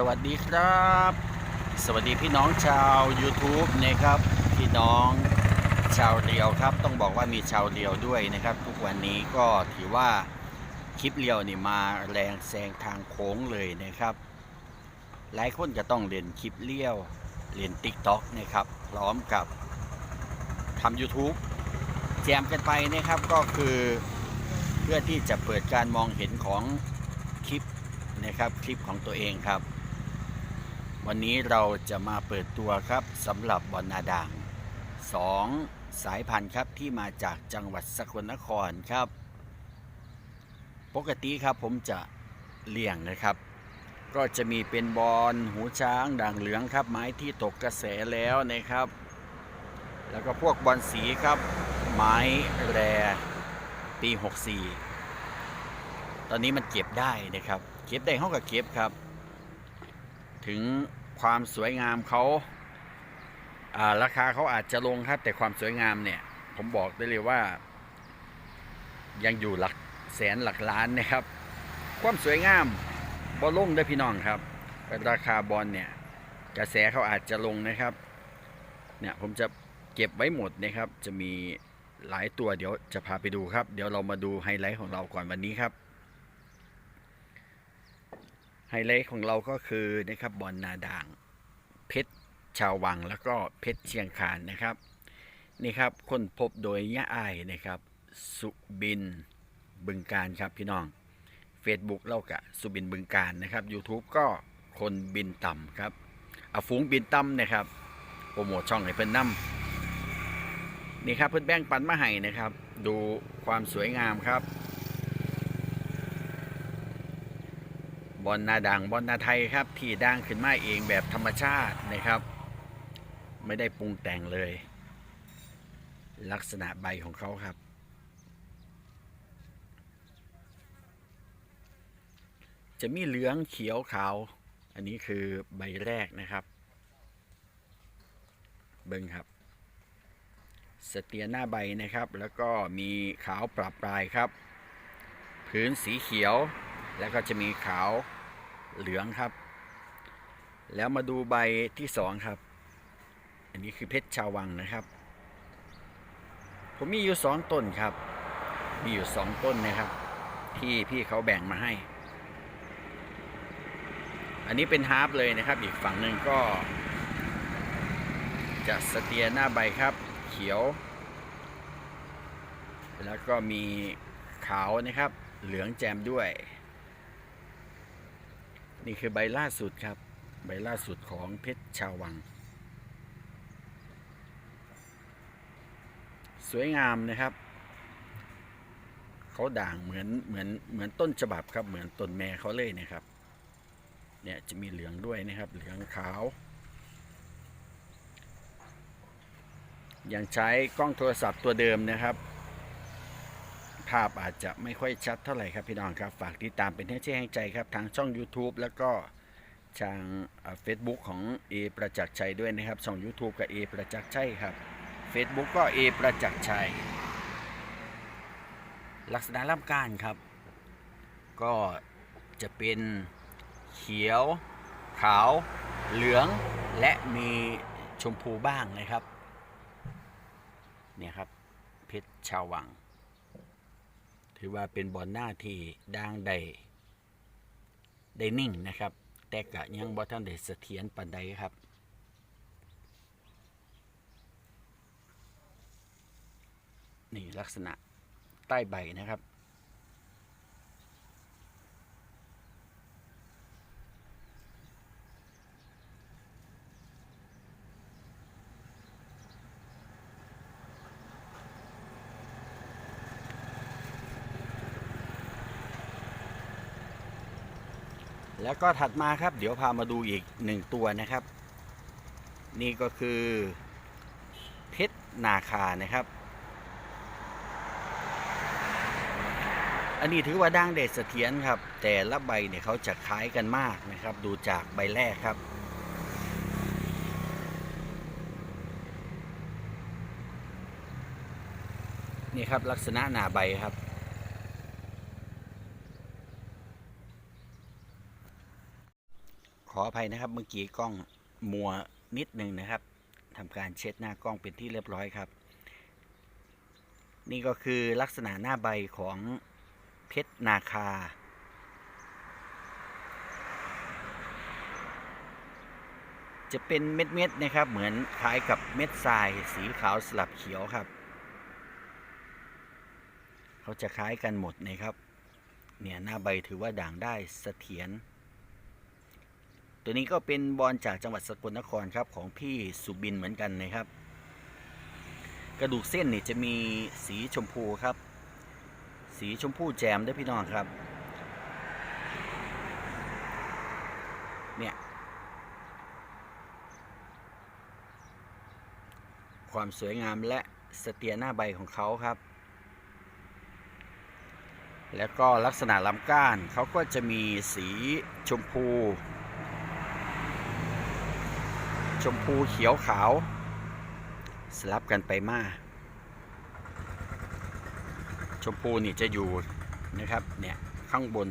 สวัสดีครับ สวัสดีพี่น้องชาว YouTube นะครับ พี่น้องชาวเรียวครับ ต้องบอกว่ามีชาวเรียวด้วยนะครับ ทุกวันนี้ก็ถือว่าคลิปเรียวนี่มาแรงแซงทางโค้งเลยนะครับ หลายคนก็ต้องเรียนคลิปเลี้ยวเรียน TikTok นะครับ พร้อมกับทำ YouTube แจมกันไปนะครับก็คือเพื่อที่จะเปิดการมองเห็นของคลิปนะครับคลิปของตัวเองครับ วันนี้เราจะมาเปิดตัวครับสำหรับบอลนาด่างสองสายพันธุ์ครับที่มาจากจังหวัดสกลนครครับ ปกติครับผมจะเลี้ยงนะครับ ก็จะมีเป็นบอลหูช้างด่างเหลืองครับ ไม้ที่ตกกระแสแล้วนะครับ แล้วก็พวกบอลสีครับ ไม้แรปี 64 ตอนนี้มันเก็บได้นะครับ เก็บได้ห้องกับเก็บครับ ถึง ความสวยงามเขาราคาเขาอาจจะลงครับ แต่ความสวยงามเนี่ย ผมบอกได้เลยว่า ยังอยู่หลักแสนหลักล้านนะครับ ความสวยงามบอลลงได้พี่น้องครับ ราคาบอลเนี่ย กระแสเขาอาจจะลงนะครับ เนี่ยผมจะเก็บไว้หมดนะครับ จะมีหลายตัวเดี๋ยวจะพาไปดูครับ เดี๋ยวเรามาดูไฮไลท์ของเราก่อนวันนี้ครับ ไฮไลท์ของเราก็คือนะครับบอลนาด่าง เพชรชาววังแล้วก็เพชรเชียงคานนะครับนี่ครับค้นพบโดยย่าอ้ายนะครับ สุบินบึงการครับพี่น้อง Facebook เล่ากะสุบินบึงการนะครับ YouTube ก็คนบินต่ำครับอาฝูงบินต่ำนะครับโปรโมทช่องให้เพิ่นนำนี่ครับเพิ่นแบ่งปันมาให้นะครับ ดูความสวยงามครับ บอลนาดังบอลนาไทยครับ ที่ดังขึ้นมาเองแบบธรรมชาตินะครับ ไม่ได้ปรุงแต่งเลย ลักษณะใบของเขาครับ จะมีเหลืองเขียวขาว อันนี้คือใบแรกนะครับ เบิ้งครับสเตียหน้าใบนะครับ แล้วก็มีขาวปรับปลายครับ พื้นสีเขียวแล้วก็จะมีขาว เหลืองครับ แล้วมาดูใบที่สองครับ อันนี้คือเพชรชาววังนะครับ ผมมีอยู่สองต้นครับ มีอยู่สองต้นนะครับ ที่พี่เขาแบ่งมาให้ อันนี้เป็นฮาร์ปเลยนะครับ อีกฝั่งหนึ่งก็ จะสเตียหน้าใบครับ เขียว แล้วก็มีขาวนะครับ เหลืองแจมด้วย นี่คือใบล่าสุดครับ ใบล่าสุดของเพชรชาววัง สวยงามนะครับ เขาด่างเหมือนเหมือนเหมือนต้นฉบับครับ เหมือนต้นแม่เขาเลยนะครับ เนี่ยจะมีเหลืองด้วยนะครับ เหลืองขาว ยังใช้กล้องโทรศัพท์ตัวเดิมนะครับ ภาพอาจจะไม่ค่อยชัดเท่าไหร่ครับพี่น้องครับ ฝากติดตามเป็นให้แห่งใจครับ ทางช่อง YouTube แล้วก็ทางเฟซบุ๊กของ A ประจักษ์ชัยด้วยนะครับช่อง YouTube กับ A ประจักษ์ชัยครับ Facebook ก็ A ประจักษ์ชัย ลักษณะล่ำกานครับ ก็จะเป็นเขียว ขาว เหลืองและมีชมพูบ้างนะครับ เนี่ยครับ เพชรชาววัง ถือว่าเป็นบอลหน้าที่ดังได้ได้นิ่งนะครับ แต่กะยังบอท่านได้เสถียรปันใดครับ นี่ลักษณะใต้ใบนะครับ แล้วก็ถัดมาครับ เดี๋ยวพามาดูอีกหนึ่งตัวนะครับ นี่ก็คือเพชรนาคานะครับ อันนี้ถือว่าดังเด็ดเสถียรครับ แต่ละใบเนี่ยเขาจะคล้ายกันมากนะครับ ดูจากใบแรกครับ นี่ครับลักษณะหน้าใบครับ ออภัยนะครับ เมื่อกี้กล้องมัวนิดหนึ่งนะครับทำการเช็ดหน้ากล้องเป็นที่เรียบร้อยครับ นี่ก็คือลักษณะหน้าใบของเพชรนาคา จะเป็นเม็ดๆนะครับ เหมือนคล้ายกับเม็ดทรายสีขาวสลับเขียวครับ เขาจะคล้ายกันหมดนะครับ เนี่ยหน้าใบถือว่าด่างได้เสถียร ตัวนี้ก็เป็นบอลจากจังหวัดสกลนครครับของพี่สุบินเหมือนกันนะครับ กระดูกเส้นนี่จะมีสีชมพูครับ สีชมพูแจมด้วยพี่น้องครับ เนี่ย ความสวยงามและสเสถียรหน้าใบของเขาครับ แล้วก็ลักษณะลำก้านเขาก็จะมีสีชมพู ชมพูเขียวขาว สลับกันไปมาชมพูนี่จะอยู่นะครับเนี่ยข้างบน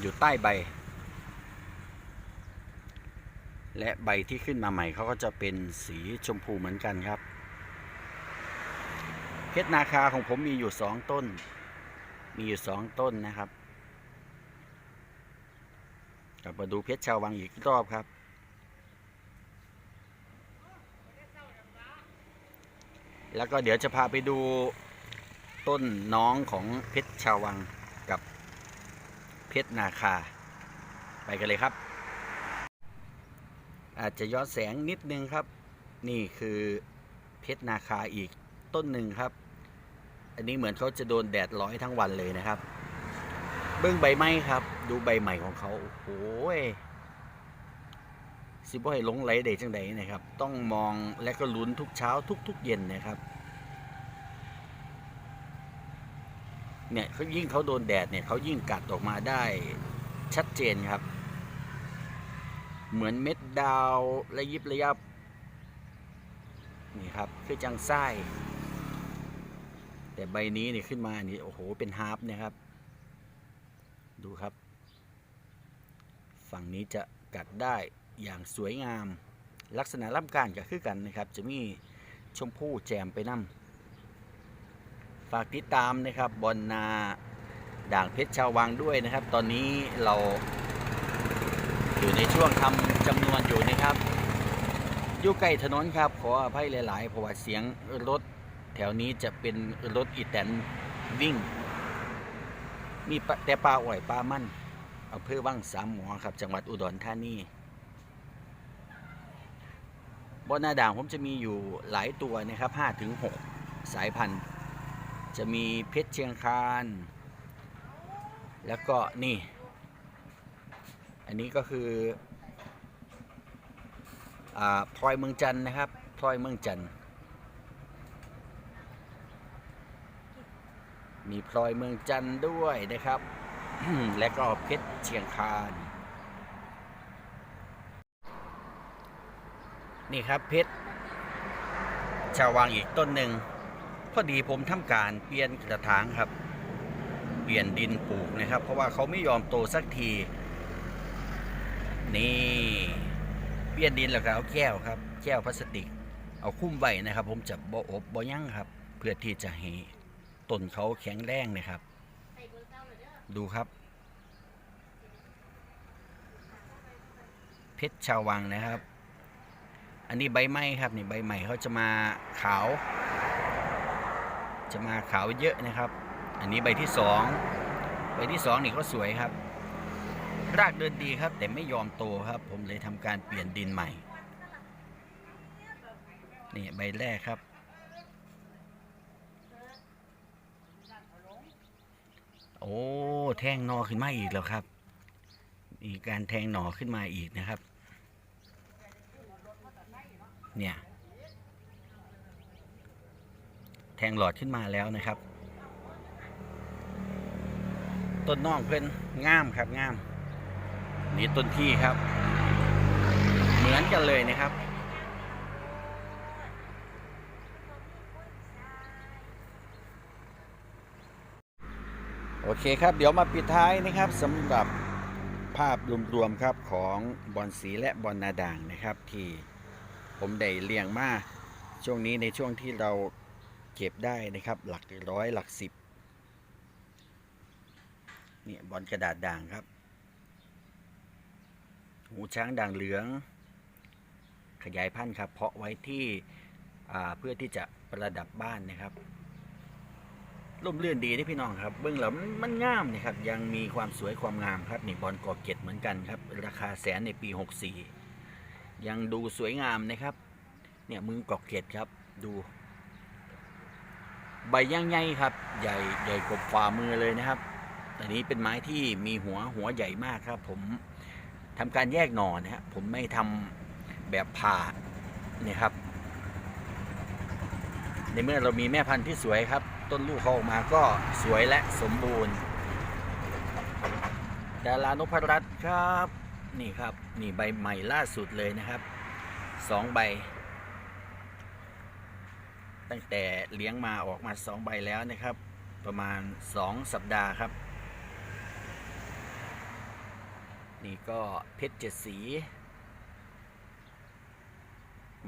อยู่ใต้ใบ และใบที่ขึ้นมาใหม่เขาก็จะเป็นสีชมพูเหมือนกันครับ เพชรนาคาของผมมีอยู่สองต้น มีอยู่สองต้นนะครับกลับมาดูเพชรชาววังอีกรอบครับ แล้วก็เดี๋ยวจะพาไปดูต้นน้องของเพชรชาววังกับเพชรนาคา ไปกันเลยครับ อาจจะย้อนแสงนิดนึงครับ นี่คือเพชรนาคาอีกต้นหนึ่งครับ อันนี้เหมือนเขาจะโดนแดดร้อยทั้งวันเลยนะครับ เบื้องใบไม้ครับ ดูใบใหม่ของเขาโอ้โห สิบ่ให้หลงไหลเดจังใดนะครับ ต้องมองและก็ลุ้นทุกเช้าทุก ๆ เย็นนะครับ เนี่ยเขายิ่งเขาโดนแดดเนี่ยเขายิ่งกัดออกมาได้ชัดเจนครับ เหมือนเม็ดดาวระยิบระยับ นี่ครับคือจังไส้แต่ใบนี้เนี่ยขึ้นมานี่โอ้โหเป็นฮาร์ปนะครับ ดูครับ ฝั่งนี้จะกัดได้ อย่างสวยงาม ลักษณะลำการก็คือกันนะครับ จะมีชมพู่แจมไปนำฝากติดตามนะครับบอลนาด่างเพชรชาววังด้วยนะครับ ตอนนี้เราอยู่ในช่วงทำจำนวนอยู่นะครับอยู่ใกล้ถนนครับ ขออภัยหลาย ๆ เพราะว่าเสียงรถแถวนี้จะเป็นรถอีแตนวิ่ง มีปะแต่ปลาอ่อยปลามั่นอำเภอวังสามหมอครับ จังหวัดอุดรธานี บอนนาด่างผมจะมีอยู่หลายตัวนะครับ5ถึง6สายพันธุ์ จะมีเพชรเชียงคาน แล้วก็นี่ อันนี้ก็คืออพลอยเมืองจันนะครับพลอยเมืองจันมีพลอยเมืองจันด้วยนะครับ และก็เพชรเชียงคาน นี่ครับเพชรชาววังอีกต้นหนึ่งพอดีผมทำการเปลี่ยนกระถางครับ เปลี่ยนดินปลูกนะครับ เพราะว่าเขาไม่ยอมโตสักที นี่เปลี่ยนดินแล้วก็เอาแก้วครับ แก้วพลาสติก เอาคุ้มไว้นะครับ ผมจะบ่อบบ่ยั่งครับ เพื่อที่จะให้ต้นเขาแข็งแรงนะครับ ดูครับ เพชรชาววังนะครับ อันนี้ใบไม้ครับนี่ใบใหม่เขาจะมาขาว จะมาขาวเยอะนะครับ อันนี้ใบที่สองใบที่สองนี่ก็สวยครับ รากเดินดีครับ แต่ไม่ยอมโตครับ ผมเลยทำการเปลี่ยนดินใหม่นี่ใบแรกครับ โอ้แทงหนอขึ้นมาอีกแล้วครับ มีการแทงหนอขึ้นมาอีกนะครับ เนี่ย แทงหลอดขึ้นมาแล้วนะครับ ต้นน่องเพื่อนงามครับงาม นี่ต้นที่ครับ เหมือนกันเลยนะครับโอเคครับ เดี๋ยวมาปิดท้ายนะครับสำหรับภาพรวมๆครับของบอลสีและบอลนาด่างนะครับที่ ผมได้เลี้ยงมาช่วงนี้ในช่วงที่เราเก็บได้นะครับ หลักร้อยหลักสิบเนี่ยบอลกระดาษด่างครับ หูช้างด่างเหลือง ขยายพันธุ์ครับ เพาะไว้ที่เพื่อที่จะประดับบ้านนะครับร่มเรื่นดีที่พี่น้องครับ เบื้องหลังมันงามนะครับ ยังมีความสวยความงามครับนี่บอลกอเกตเหมือนกันครับ ราคาแสนในปี 64 ยังดูสวยงามนะครับ เนี่ยมือกอกเกตครับ ดู ใบย่างใหญ่ครับ ใหญ่ใหญ่กว่าฝ่ามือเลยนะครับอันนี้เป็นไม้ที่มีหัวหัวใหญ่มากครับ ผมทำการแยกหน่อนะครับผมไม่ทำแบบผ่าเนี่ยครับ ในเมื่อเรามีแม่พันธุ์ที่สวยครับ ต้นลูกเขาออกมาก็สวยและสมบูรณ์ดารานพรัตน์ครับ นี่ครับ นี่ใบใหม่ล่าสุดเลยนะครับสองใบ ตั้งแต่เลี้ยงมาออกมาสองใบแล้วนะครับ ประมาณสองสัปดาห์ครับ นี่ก็เพชรเจ็ดสี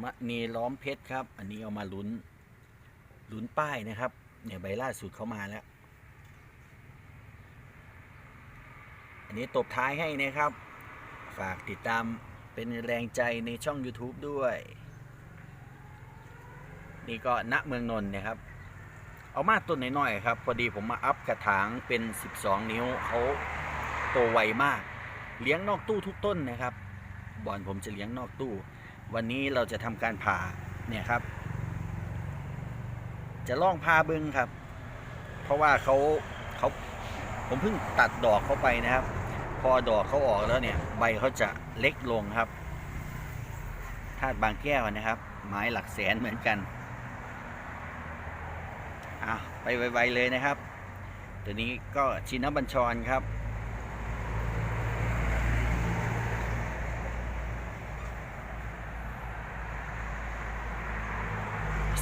มะนีล้อมเพชรครับ อันนี้เอามาลุ้นลุ้นป้ายนะครับ เนี่ยใบล่าสุดเข้ามาแล้ว อันนี้ตบท้ายให้นะครับ ฝากติดตามเป็นแรงใจในช่อง YouTube ด้วย นี่ก็ณเมืองนนท์นะครับ เอามาต้นน้อยๆครับ พอดีผมมาอัพกระถางเป็น 12 นิ้วเขาโตไวมาก เลี้ยงนอกตู้ทุกต้นนะครับบอนผมจะเลี้ยงนอกตู้ วันนี้เราจะทำการผ่าเนี่ยครับ จะล่องพาบึงครับ เพราะว่าเขาเขาผมเพิ่งตัดดอกเขาไปนะครับ อดอกเขาออกแล้วเนี่ย ใบเขาจะเล็กลงครับธาตุบางแก้วนะครับ ไม้หลักแสนเหมือนกันอะไปไวๆเลยนะครับ ตัวนี้ก็ชินบัญชรครับ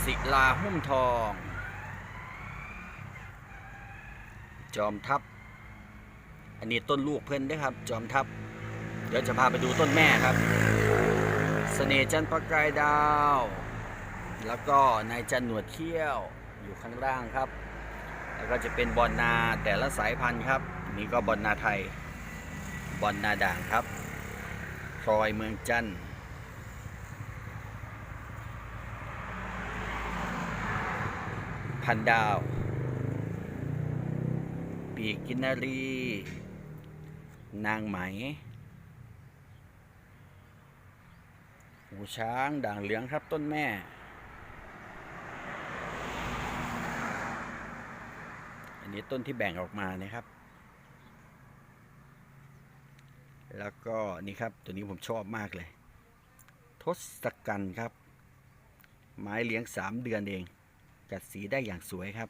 ศิลาหุ้มทอง จอมทัพ อันนี้ต้นลูกเพื่อนด้วยครับ จอมทัพ เดี๋ยวจะพาไปดูต้นแม่ครับเสน่จันทร์ประกายดาว แล้วก็นายจันหนวดเขี้ยวอยู่ข้างล่างครับ แล้วก็จะเป็นบอลนาแต่ละสายพันธุ์ครับ นี่ก็บอลนาไทย บอลนาด่างครับพลอยเมืองจันทร์พันดาว ปีกกินนารี นางไหม หูช้างด่างเหลืองครับต้นแม่ อันนี้ต้นที่แบ่งออกมานะครับ แล้วก็นี่ครับตัวนี้ผมชอบมากเลย ทศกัณฐ์ครับ ไม้เลี้ยงสามเดือนเอง กัดสีได้อย่างสวยครับ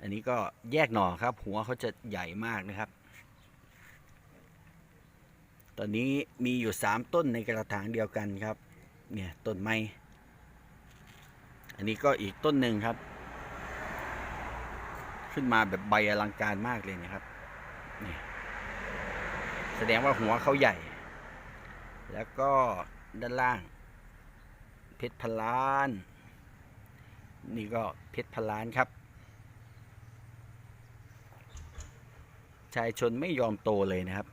อันนี้ก็แยกหน่อครับ หัวเขาจะใหญ่มากนะครับ อนนี้มีอยู่สามต้นในกระถางเดียวกันครับ เนี่ยต้นไม้ อันนี้ก็อีกต้นหนึ่งครับ ขึ้นมาแบบใบอลังการมากเลยนะครับนี่แสดงว่าหัวเขาใหญ่ แล้วก็ด้านล่าง เพชรพลาน นี่ก็เพชรพลานครับ ชายชนไม่ยอมโตเลยนะครับ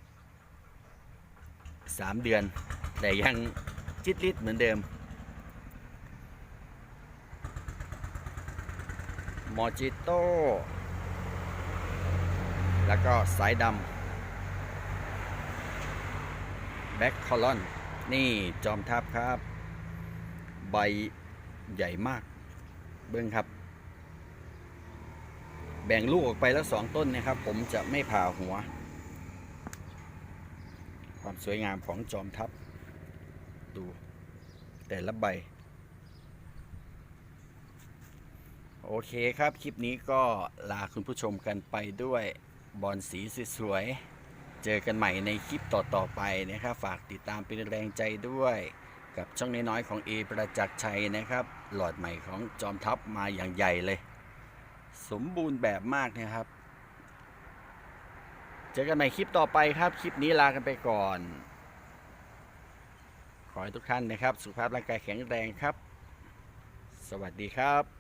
สามเดือน แต่ยังจิตลิดเหมือนเดิม มอจิโต้ แล้วก็สายดำแบ็คคอลอน นี่จอมทัพครับ ใบใหญ่มาก เบิ้องครับ แบ่งลูกออกไปแล้วสองต้นนะครับ ผมจะไม่ผ่าหัว ความสวยงามของจอมทัพ ดูแต่ละใบ โอเคครับคลิปนี้ก็ลาคุณผู้ชมกันไปด้วยบอลสีสวยๆ เจอกันใหม่ในคลิปต่อ ๆ ไปนะครับ ฝากติดตามเป็นแรงใจด้วยกับช่องน้อยๆของเอประจักษ์ชัยนะครับ หลอดใหม่ของจอมทัพมาอย่างใหญ่เลย สมบูรณ์แบบมากนะครับ เจอกันใหม่คลิปต่อไปครับ คลิปนี้ลากันไปก่อน ขอให้ทุกท่านนะครับ สุขภาพร่างกายแข็งแรงครับ สวัสดีครับ